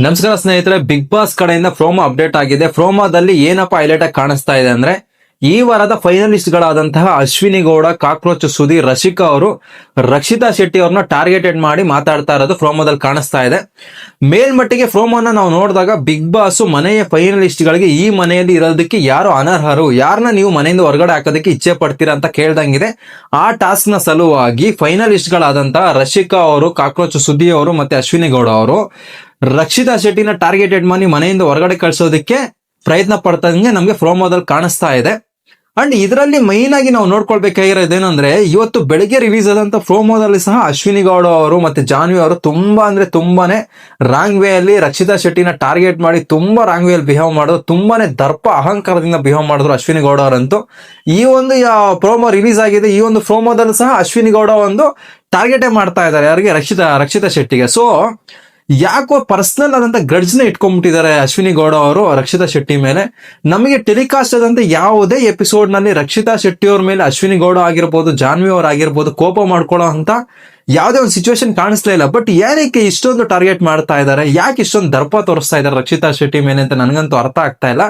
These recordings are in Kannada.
ನಮಸ್ಕಾರ ಸ್ನೇಹಿತರೆ ಬಿಗ್ ಬಾಸ್ ಕಡೆಯಿಂದ ಪ್ರೋಮೋ ಅಪ್ಡೇಟ್ ಆಗಿದೆ. ಪ್ರೋಮೋದಲ್ಲಿ ಏನಪ್ಪ ಹೈಲೈಟ್ ಆಗಿ ಕಾಣಿಸ್ತಾ ಇದೆ ಅಂದ್ರೆ ಈ ವಾರದ ಫೈನಲಿಸ್ಟ್ ಗಳಾದಂತಹ ಅಶ್ವಿನಿ ಗೌಡ, ಕಾಕ್ರೋಚ್ ಸುಧೀರ್ ರಶಿಕಾ ಅವರು, ರಕ್ಷಿತಾ ಶೆಟ್ಟಿ ಅವ್ರನ್ನ ಟಾರ್ಗೆಟೆಡ್ ಮಾಡಿ ಮಾತಾಡ್ತಾ ಇರೋದು ಪ್ರೋಮೋದಲ್ಲಿ ಕಾಣಿಸ್ತಾ ಇದೆ. ಮೇಲ್ಮಟ್ಟಿಗೆ ಪ್ರೋಮೋನ ನಾವು ನೋಡಿದಾಗ ಬಿಗ್ ಬಾಸ್ ಮನೆಯ ಫೈನಲಿಸ್ಟ್ ಗಳಿಗೆ ಈ ಮನೆಯಲ್ಲಿ ಇರೋದಕ್ಕೆ ಯಾರು ಅನರ್ಹರು ಯಾರನ್ನ ನೀವು ಮನೆಯಿಂದ ಹೊರಗಡೆ ಹಾಕೋದಕ್ಕೆ ಇಚ್ಛೆ ಪಡ್ತೀರಾ ಅಂತ ಕೇಳ್ದಂಗಿದೆ. ಆ ಟಾಸ್ಕ್ನ ಸಲುವಾಗಿ ಫೈನಲಿಸ್ಟ್ ಗಳಾದಂತಹ ರಶಿಕಾ ಅವರು, ಕಾಕ್ರೋಚ್ ಸುದ್ದಿ ಅವರು ಮತ್ತೆ ಅಶ್ವಿನಿ ಗೌಡ ಅವರು ರಕ್ಷಿತಾ ಶೆಟ್ಟಿನ ಟಾರ್ಗೆಟೆಡ್ ಮಾಡಿ ಮನೆಯಿಂದ ಹೊರಗಡೆ ಕಳಿಸೋದಕ್ಕೆ ಪ್ರಯತ್ನ ಪಡ್ತಂಗೆ ನಮಗೆ ಪ್ರೋಮೋದಲ್ಲಿ ಕಾಣಿಸ್ತಾ ಇದೆ. ಅಂಡ್ ಇದರಲ್ಲಿ ಮೈನ್ ಆಗಿ ನಾವು ನೋಡ್ಕೊಳ್ಬೇಕಾಗಿರೋದು ಏನಂದ್ರೆ ಇವತ್ತು ಬೆಳಗ್ಗೆ ರಿಲೀಸ್ ಆದಂತ ಪ್ರೋಮೋದಲ್ಲಿ ಸಹ ಅಶ್ವಿನಿ ಗೌಡ ಅವರು ಮತ್ತೆ ಜಾನ್ವಿ ಅವರು ತುಂಬಾ ಅಂದ್ರೆ ತುಂಬಾನೇ ರಾಂಗ್ ವೇ ಅಲ್ಲಿ ರಕ್ಷಿತಾ ಶೆಟ್ಟಿನ ಟಾರ್ಗೆಟ್ ಮಾಡಿ ತುಂಬಾ ರಾಂಗ್ ವೇ ಅಲ್ಲಿ ಬಿಹೇವ್ ಮಾಡಿದ್ರು. ತುಂಬಾನೇ ದರ್ಪ ಅಹಂಕಾರದಿಂದ ಬಿಹೇವ್ ಮಾಡಿದ್ರು ಅಶ್ವಿನಿ ಗೌಡ ಅವರಂತೂ. ಈ ಒಂದು ಪ್ರೋಮೋ ರಿಲೀಸ್ ಆಗಿದೆ. ಈ ಒಂದು ಪ್ರೋಮೋದಲ್ಲಿ ಸಹ ಅಶ್ವಿನಿ ಗೌಡ ಒಂದು ಟಾರ್ಗೆಟೇ ಮಾಡ್ತಾ ಇದ್ದಾರೆ ಯಾರಿಗೆ? ರಕ್ಷಿತಾ ರಕ್ಷಿತಾ ಶೆಟ್ಟಿಗೆ. ಸೊ ಯಾಕೋ ಪರ್ಸನಲ್ ಆದಂತ ಗಡ್ಜ್ನ ಇಟ್ಕೊಂಡ್ಬಿಟ್ಟಿದ್ದಾರೆ ಅಶ್ವಿನಿ ಗೌಡ ಅವರು, ರಕ್ಷಿತಾ ಶೆಟ್ಟಿ ಮೇಲೆ. ನಮಗೆ ಟೆಲಿಕಾಸ್ಟ್ ಆದಂತ ಯಾವುದೇ ಎಪಿಸೋಡ್ನಲ್ಲಿ ರಕ್ಷಿತಾ ಶೆಟ್ಟಿ ಅವ್ರ ಮೇಲೆ ಅಶ್ವಿನಿ ಗೌಡ ಆಗಿರ್ಬೋದು, ಜಾನ್ವಿ ಅವ್ರ ಆಗಿರ್ಬೋದು ಕೋಪ ಮಾಡ್ಕೊಳ್ಳೋ ಅಂತ ಯಾವುದೇ ಒಂದು ಸಿಚುವೇಶನ್ ಕಾಣಿಸ್ಲೇ ಇಲ್ಲ. ಬಟ್ ಏನಕ್ಕೆ ಇಷ್ಟೊಂದು ಟಾರ್ಗೆಟ್ ಮಾಡ್ತಾ ಇದ್ದಾರೆ, ಯಾಕೆ ಇಷ್ಟೊಂದು ದರ್ಪ ತೋರಿಸ್ತಾ ಇದ್ದಾರೆ ರಕ್ಷಿತಾ ಶೆಟ್ಟಿ ಮೇಲೆ ಅಂತ ನನಗಂತೂ ಅರ್ಥ ಆಗ್ತಾ ಇಲ್ಲ.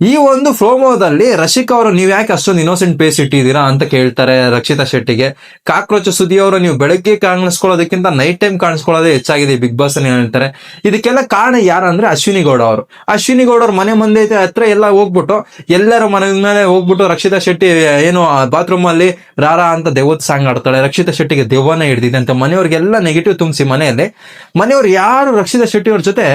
ಈ ಒಂದು ಪ್ರೋಮೋದಲ್ಲಿ ರಶಿಕ್ ಅವರು ನೀವು ಯಾಕೆ ಅಷ್ಟೊಂದು ಇನ್ನೋಸೆಂಟ್ ಪೇಸ್ ಇಟ್ಟಿದ್ದೀರಾ ಅಂತ ಕೇಳ್ತಾರೆ ರಕ್ಷಿತಾ ಶೆಟ್ಟಿಗೆ. ಕಾಕ್ರೋಚ್ ಸುದ್ದಿ ಅವರು ನೀವು ಬೆಳಗ್ಗೆ ಕಾಣಿಸ್ಕೊಳ್ಳೋದಕ್ಕಿಂತ ನೈಟ್ ಟೈಮ್ ಕಾಣಿಸ್ಕೊಳ್ಳೋದೇ ಹೆಚ್ಚಾಗಿದೆ ಬಿಗ್ ಬಾಸ್ ಅಲ್ಲಿ ಹೇಳ್ತಾರೆ ಇದಕ್ಕೆಲ್ಲ ಕಾರಣ ಯಾರಂದ್ರೆ ಅಶ್ವಿನಿ ಗೌಡ ಅವರು. ಅಶ್ವಿನಿ ಗೌಡ ಅವ್ರ ಮನೆ ಮುಂದೆ ಹತ್ರ ಎಲ್ಲ ಹೋಗ್ಬಿಟ್ಟು ಎಲ್ಲರ ಮನೆ ಮೇಲೆ ಹೋಗ್ಬಿಟ್ಟು ರಕ್ಷಿತಾ ಶೆಟ್ಟಿ ಏನು ಬಾತ್ರೂಮ್ ಅಲ್ಲಿ ರಾರಾ ಅಂತ ದೇವತ್ ಸಾಂಗ್ ಆಡ್ತಾಳೆ ರಕ್ಷಿತಾ ಶೆಟ್ಟಿಗೆ ದೆವ್ವನ ಹಿಡಿದಿದೆ ಅಂತ ಮನೆಯವ್ರಿಗೆಲ್ಲ ನೆಗೆಟಿವ್ ತುಂಬಿಸಿ ಮನೆಯಲ್ಲಿ ಮನೆಯವ್ರು ಯಾರು ರಕ್ಷಿತಾ ಶೆಟ್ಟಿ ಅವ್ರ ಜೊತೆ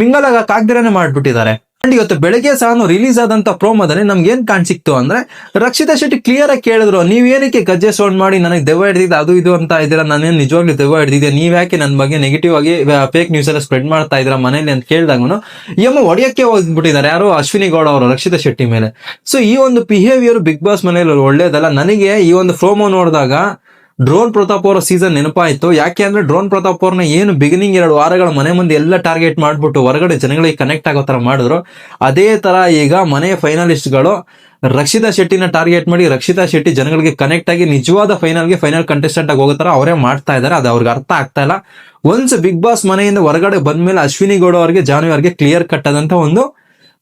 ಮಿಂಗಲ್ ಆಗಕ್ ಆಗ್ದಿರಾನೆ ಮಾಡ್ಬಿಟ್ಟಿದ್ದಾರೆ. ಅಂಡ್ ಇವತ್ತು ಬೆಳಗ್ಗೆ ಸಹ ರಿಲೀಸ್ ಆದಂತ ಪ್ರೋಮೋದಲ್ಲಿ ನಮ್ಗೆ ಏನ್ ಕಾಣಿಸಿಕ್ತು ಅಂದ್ರೆ, ರಕ್ಷಿತಾ ಶೆಟ್ಟಿ ಕ್ಲಿಯರ್ ಆಗಿ ಕೇಳಿದ್ರು, ನೀವ್ ಏನಕ್ಕೆ ಗಜ್ಜೆ ಸೌಂಡ್ ಮಾಡಿ ನನಗೆ ದೆವ್ವ ಹಿಡಿದಿದೆ ಅದು ಇದು ಅಂತ ಇದ್ದೀರಾ? ನಾನೇನು ನಿಜವಾಗ್ಲೂ ದೆವ್ವ ಹಿಡಿದಿದೆ ನೀವ್ ಯಾಕೆ ನನ್ನ ಬಗ್ಗೆ ನೆಗೆಟಿವ್ ಆಗಿ ಫೇಕ್ ನ್ಯೂಸ್ ಎಲ್ಲ ಸ್ಪ್ರೆಡ್ ಮಾಡ್ತಾ ಇದ್ರ ಮನೇಲಿ? ಅಂತ ಕೇಳಿದಾಗನು ಎಮ್ಮ ಒಡೆಯಕ್ಕೆ ಹೋಗ್ಬಿಟ್ಟಿದ್ದಾರೆ. ಯಾರು ಅಶ್ವಿನಿ ಗೌಡ ಅವರು, ರಕ್ಷಿತಾ ಶೆಟ್ಟಿ ಮೇಲೆ. ಸೊ ಈ ಒಂದು ಬಿಹೇವಿಯರ್ ಬಿಗ್ ಬಾಸ್ ಮನೆಯಲ್ಲಿ ಒಳ್ಳೇದಲ್ಲ. ನನಗೆ ಈ ಒಂದು ಪ್ರೋಮೋ ನೋಡಿದಾಗ ಡ್ರೋನ್ ಪ್ರತಾಪ್ ಅವರ ಸೀಸನ್ ನೆನಪಾಯಿತು. ಯಾಕೆ ಅಂದ್ರೆ ಡ್ರೋನ್ ಪ್ರತಾಪ್ ಅವ್ರನ್ನ ಏನು ಬಿಗಿನಿಂಗ್ ಎರಡು ವಾರಗಳ ಮನೆ ಮುಂದೆ ಎಲ್ಲ ಟಾರ್ಗೆಟ್ ಮಾಡ್ಬಿಟ್ಟು ಹೊರಗಡೆ ಜನಗಳಿಗೆ ಕನೆಕ್ಟ್ ಆಗೋ ತರ ಮಾಡಿದ್ರು. ಅದೇ ತರ ಈಗ ಮನೆಯ ಫೈನಲಿಸ್ಟ್ಗಳು ರಕ್ಷಿತಾ ಶೆಟ್ಟಿನ ಟಾರ್ಗೆಟ್ ಮಾಡಿ ರಕ್ಷಿತಾ ಶೆಟ್ಟಿ ಜನಗಳಿಗೆ ಕನೆಕ್ಟ್ ಆಗಿ ನಿಜವಾದ ಫೈನಲ್ಗೆ ಫೈನಲ್ ಕಂಟೆಸ್ಟೆಂಟ್ ಆಗಿ ಹೋಗೋ ತರ ಅವರೇ ಮಾಡ್ತಾ ಇದ್ದಾರೆ. ಅದು ಅವ್ರಿಗೆ ಅರ್ಥ ಆಗ್ತಾ ಇಲ್ಲ. ಒನ್ಸ್ ಬಿಗ್ ಬಾಸ್ ಮನೆಯಿಂದ ಹೊರಗಡೆ ಬಂದ್ಮೇಲೆ ಅಶ್ವಿನಿ ಗೌಡ ಅವರಿಗೆ, ಜಾನ್ವಿ ಅವರಿಗೆ ಕ್ಲಿಯರ್ ಕಟ್ ಆದಂತ ಒಂದು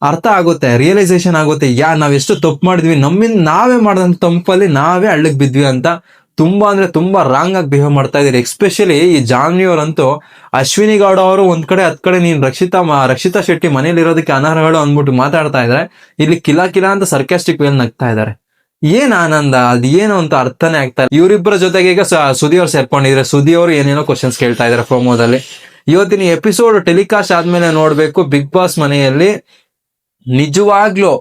ಅರ್ಥ ಆಗುತ್ತೆ ರಿಯಲೈಸೇಷನ್ ಆಗುತ್ತೆ. ಯಾ ನಾವ್ ಎಷ್ಟು ತಪ್ಪು ಮಾಡಿದ್ವಿ. ನಮ್ಮಿಂದ ನಾವೇ ಮಾಡಿದಂತ ತಂಪಲ್ಲಿ ನಾವೇ ಹಳ್ಳಕ್ ಬಿದ್ವಿ ಅಂತ ತುಂಬಾ ಅಂದ್ರೆ ತುಂಬಾ ರಾಂಗ್ ಆಗಿ ಬಿಹೇವ್ ಮಾಡ್ತಾ ಇದ್ದಾರೆ. ಎಸ್ಪೆಷಲಿ ಈ ಜಾನ್ವಿ ಅವರಂತೂ ಅಶ್ವಿನಿ ಗೌಡ ಅವರು ಒಂದ್ ಕಡೆ ಹತ್ ಕಡೆ ನೀನ್ ರಕ್ಷಿತಾ ರಕ್ಷಿತಾ ಶೆಟ್ಟಿ ಮನೇಲಿ ಇರೋದಕ್ಕೆ ಅನರ್ಹಗಳು ಅಂದ್ಬಿಟ್ಟು ಮಾತಾಡ್ತಾ ಇದ್ದಾರೆ ಇಲ್ಲಿ ಕಿಲಾ ಕಿಲಾ ಅಂತ ಸರ್ಕಾಸ್ಟಿಕ್ ವೇಲ್ ನಗ್ತಾ ಇದ್ದಾರೆ ಏನ್ ಆನಂದ? ಅದ್ ಏನು ಅಂತ ಅರ್ಥನೇ ಆಗ್ತಾ ಇಲ್ಲ. ಇವರಿಬ್ಬರ ಜೊತೆಗೆ ಈಗ ಸುದಿ ಅವ್ರು ಸೇರ್ಕೊಂಡಿದ್ರೆ. ಸುದಿ ಅವರು ಏನೇನೋ ಕ್ವಶನ್ಸ್ ಕೇಳ್ತಾ ಇದಾರೆ ಪ್ರೋಮೋದಲ್ಲಿ ಇವತ್ತಿನ ಎಪಿಸೋಡ್ ಟೆಲಿಕಾಸ್ಟ್ ಆದ್ಮೇಲೆ ನೋಡ್ಬೇಕು. ಬಿಗ್ ಬಾಸ್ ಮನೆಯಲ್ಲಿ ನಿಜವಾಗ್ಲೂ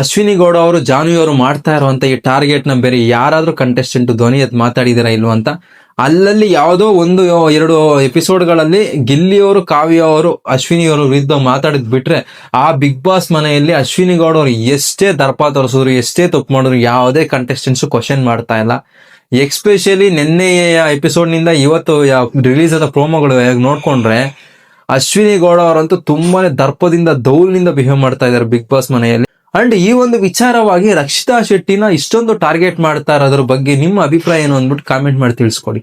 ಅಶ್ವಿನಿ ಗೌಡ ಅವರು, ಜಾನ್ವಿ ಅವರು ಮಾಡ್ತಾ ಇರುವಂತ ಈ ಟಾರ್ಗೆಟ್ನ ಬೇರೆ ಯಾರಾದ್ರೂ ಕಂಟೆಸ್ಟೆಂಟ್ ಧ್ವನಿ ಎತ್ ಮಾತಾಡಿದಿರಾ ಇಲ್ವ ಅಂತ? ಅಲ್ಲಲ್ಲಿ ಯಾವುದೋ ಒಂದು ಎರಡು ಎಪಿಸೋಡ್ಗಳಲ್ಲಿ ಗಿಲ್ಲಿ ಅವರು, ಕಾವ್ಯ ಅವರು, ಅಶ್ವಿನಿ ಅವರು ವಿರುದ್ಧ ಮಾತಾಡಿದ್ ಬಿಟ್ರೆ ಆ ಬಿಗ್ ಬಾಸ್ ಮನೆಯಲ್ಲಿ ಅಶ್ವಿನಿ ಗೌಡ ಅವರು ಎಷ್ಟೇ ದರ್ಪ ತೋರಿಸಿದ್ರು, ಎಷ್ಟೇ ತಪ್ಪು ಮಾಡಿದ್ರು, ಯಾವುದೇ ಕಂಟೆಸ್ಟೆಂಟ್ಸ್ ಕ್ವಶನ್ ಮಾಡ್ತಾ ಇಲ್ಲ. ಎಕ್ಸ್ಪೆಷಲಿ ನಿನ್ನೆಯ ಎಪಿಸೋಡ್ನಿಂದ ಇವತ್ತು ರಿಲೀಸ್ ಆದ ಪ್ರೋಮೋಗಳು ನೋಡ್ಕೊಂಡ್ರೆ, ಅಶ್ವಿನಿ ಗೌಡ ಅವರಂತೂ ತುಂಬಾನೇ ದರ್ಪದಿಂದ, ದೌಲ್ನಿಂದ ಬಿಹೇವ್ ಮಾಡ್ತಾ ಇದ್ದಾರೆ ಬಿಗ್ ಬಾಸ್ ಮನೆಯಲ್ಲಿ. ಅಂಡ್ ಈ ಒಂದು ವಿಚಾರವಾಗಿ ರಕ್ಷಿತಾ ಶೆಟ್ಟಿನ ಇಷ್ಟೊಂದು ಟಾರ್ಗೆಟ್ ಮಾಡ್ತಾ ಇರೋದ್ರ ಬಗ್ಗೆ ನಿಮ್ಮ ಅಭಿಪ್ರಾಯ ಏನು ಅಂದ್ಬಿಟ್ಟು ಕಾಮೆಂಟ್ ಮಾಡಿ ತಿಳಿಸ್ಕೊಡಿ.